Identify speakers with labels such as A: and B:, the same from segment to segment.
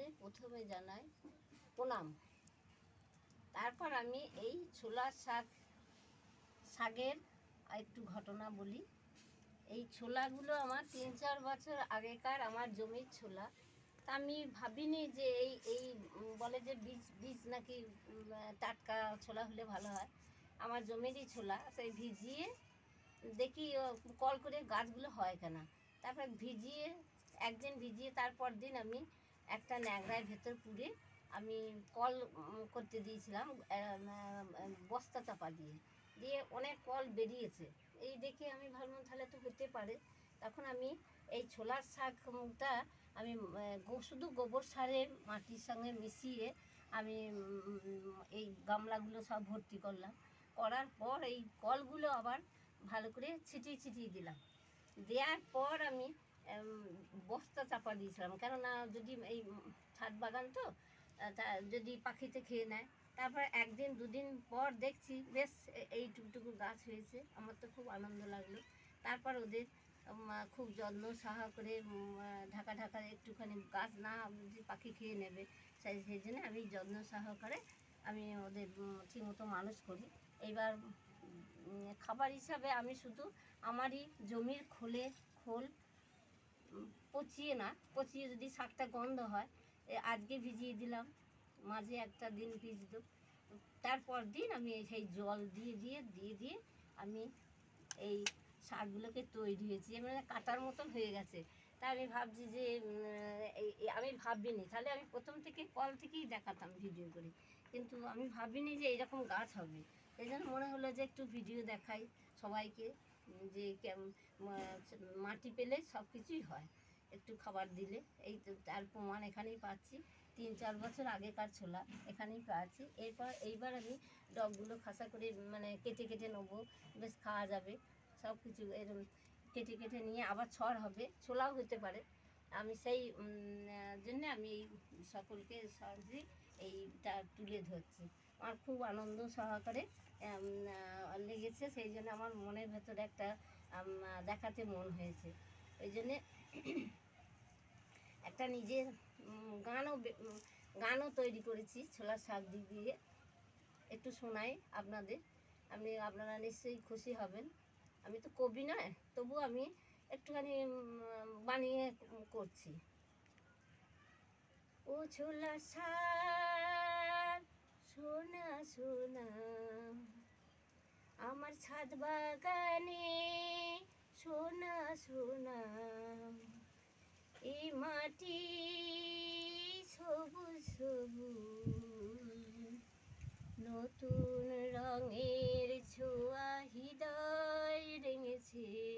A: আপনাদের প্রথমে জানাই প্রণাম। তারপর আমি এই ছোলার শাক, শাকের একটু ঘটনা বলি। এই ছোলাগুলো আমার তিন চার বছর আগেকার আমার জমির ছোলা। তা আমি ভাবিনি যে এই এই বলে যে বীজ বীজ নাকি টাটকা ছোলা হলে ভালো হয়। আমার জমিরই ছোলা সেই ভিজিয়ে দেখি কল করে গাছগুলো হয় কেনা। তারপর ভিজিয়ে, একদিন ভিজিয়ে তারপর দিন আমি একটা ন্যাংরায় ভেতর পুড়ে আমি কল করতে দিয়েছিলাম বস্তা চাপা দিয়ে। দিয়ে অনেক কল বেরিয়েছে। এই দেখে আমি ভাবলাম, তাহলে তো হতে পারে। তখন আমি এই ছোলার শাকটা আমি শুধু গোবর সারে মাটির সঙ্গে মিশিয়ে আমি এই গামলাগুলো সব ভর্তি করলাম। করার পর এই কলগুলো আবার ভালো করে ছিটিয়ে ছিটিয়ে দিলাম। দেওয়ার পর আমি বস্তা চাপা দিয়েছিলাম। কেননা যদি এই ছাদ বাগান তো তা যদি পাখিতে খেয়ে নেয়, তারপর একদিন দুদিন পর দেখছি, বেশ এই টুকটুকু গাছ হয়েছে। আমার তো খুব আনন্দ লাগল। তারপর ওদের খুব যত্ন সাহা করে ঢাকা ঢাকা একটুখানি গাছ না যদি পাখি খেয়ে নেবে, সেই সেই জন্য আমি যত্ন সহকারে আমি ওদের ঠিকমতো মানুষ করি। এইবার খাবার হিসাবে আমি শুধু আমারই জমির খোলে, খোল পচিয়ে না, পচিয়ে যদি শাকটা গন্ধ হয় আজকে ভিজিয়ে দিলাম, মাঝে একটা দিন ভিজলো। তারপর দিন আমি সেই জল দিয়ে দিয়ে দিয়ে দিয়ে আমি এই শাকগুলোকে তৈরি হয়েছি। মানে কাটার মতন হয়ে গেছে। তা আমি ভাবছি যে আমি ভাবিনি। তাহলে আমি প্রথম থেকে কল থেকেই দেখাতাম ভিডিও করে। কিন্তু আমি ভাবিনি যে এরকম গাছ হবে। এই জন্য মনে হলো যে একটু ভিডিও দেখাই সবাইকে। যে মাটি পেলে সব কিছুই হয়। একটু খাবার দিলে। এই তো তার প্রমাণ এখানেই পাচ্ছি। তিন, চার বছর আগেকার ছোলা এখানেই পাচ্ছি। এরপর, এইবার আমি ডগগুলো খাসা করে মানে কেটে কেটে নেব। বেশ খাওয়া যাবে। সব কিছু এরকম কেটে কেটে নিয়ে আবার ছড় হবে। ছোলাও হতে পারে। আমি সেই জন্য আমি এই সকলকে সহজে এইটা তুলে ধরছি। আমার খুব আনন্দ সহকারে লেগেছে। সেই জন্য আমার মনের ভেতরে একটা দেখাতে মন হয়েছে। ওই জন্যে একটা নিজের গানও গানও তৈরি করেছি ছোলার শাক দিক দিয়ে। একটু শোনাই আপনাদের। আপনি আপনারা নিশ্চয়ই খুশি হবেন। আমি তো কবি নয়, তবু আমি একটুখানি বানিয়ে করছি। ও ছোলা শাক সোনা সোনা আমার ছাদ বাগানে সোনা সোনা এই মাটি সবুজ সবুজ। নতুন রঙের ছোঁয়া হৃদয় রেঙেছে।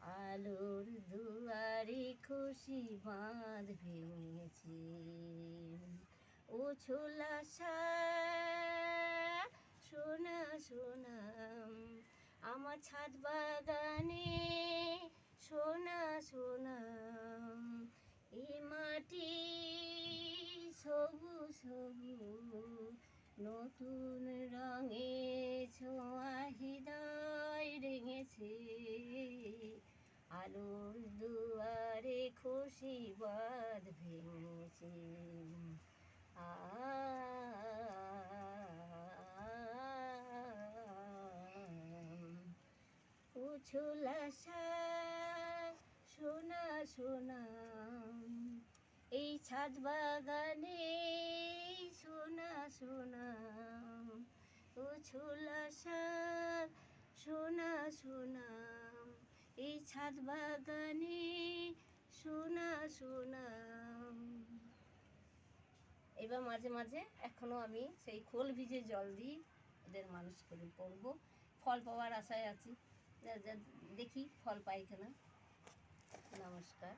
A: আলোর দুয়ারে খুশি বাঁধ ভেঙেছে। শাক সোনা সোনা আমার ছাদ বাগানে। সোনা সোনা এই মাটি সবু সবু, নতুন রঙে ছোঁয়া হৃদয় রেঙেছে। আলোর দুয়ারে খুশি বাদ ভেঙেছে। উছলা শাক। সোনা এই ছাদ বাগানে, সোনা সোনা উছলা শাক। সোনা এই ছাদ বাগানে, সোনা সোনা। এবার মাঝে মাঝে এখনও আমি সেই খোল ভিজে জল দিই ওদের মানুষ করে পড়ব ফল পাওয়ার আশায় আছি। দেখি ফল পাই কিনা। নমস্কার।